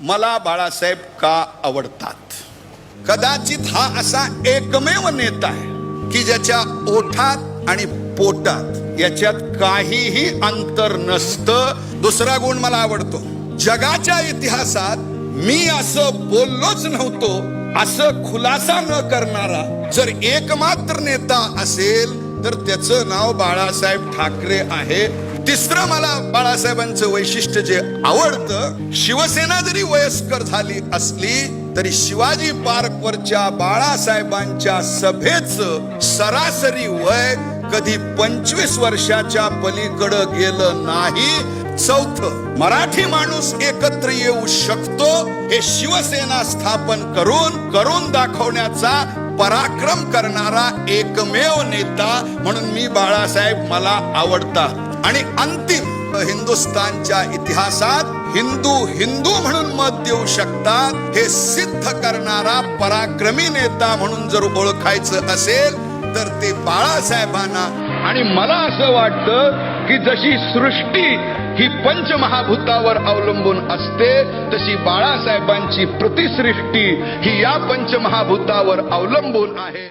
मला बाळासाहेब का आवडतात? कदाचित हा असा एकमेव नेता आहे की ज्याच्या ओठात आणि पोटात याच्यात काहीही अंतर नसतं. दुसरा गुण मला आवडतो. जगाच्या इतिहासात मी असं बोललोच नव्हतो असं खुलासा न करणारा जर एकमात्र नेता असेल तर त्याचं नाव बाळासाहेब ठाकरे आहे. तिसरं मला बाळासाहेबांचं वैशिष्ट्य जे आवडतं शिवसेना जरी वयस्कर झाली असली तरी शिवाजी पार्क वरच्या बाळासाहेबांच्या सभेचं सरासरी वय कधी पंचवीस वर्षाच्या पलीकडं गेलं नाही. चौथ मराठी माणूस एकत्र येऊ शकतो हे शिवसेना स्थापन करून करून दाखवण्याचा पराक्रम करणारा एकमेव नेता म्हणून मी बाळासाहेब मला आवडतात आणि अंतिम हिंदुस्थानच्या इतिहासात हिंदू हिंदू म्हणून मत देऊ शकतात हे सिद्ध करणारा पराक्रमी नेता म्हणून जर ओळखायचं असेल तर ते बाळासाहेबांना आणि मला असं वाटतं की जशी सृष्टी ही पंचमहाभूतावर अवलंबून असते तशी बाळासाहेबांची प्रतिसृष्टी ही या पंचमहाभूतावर अवलंबून आहे.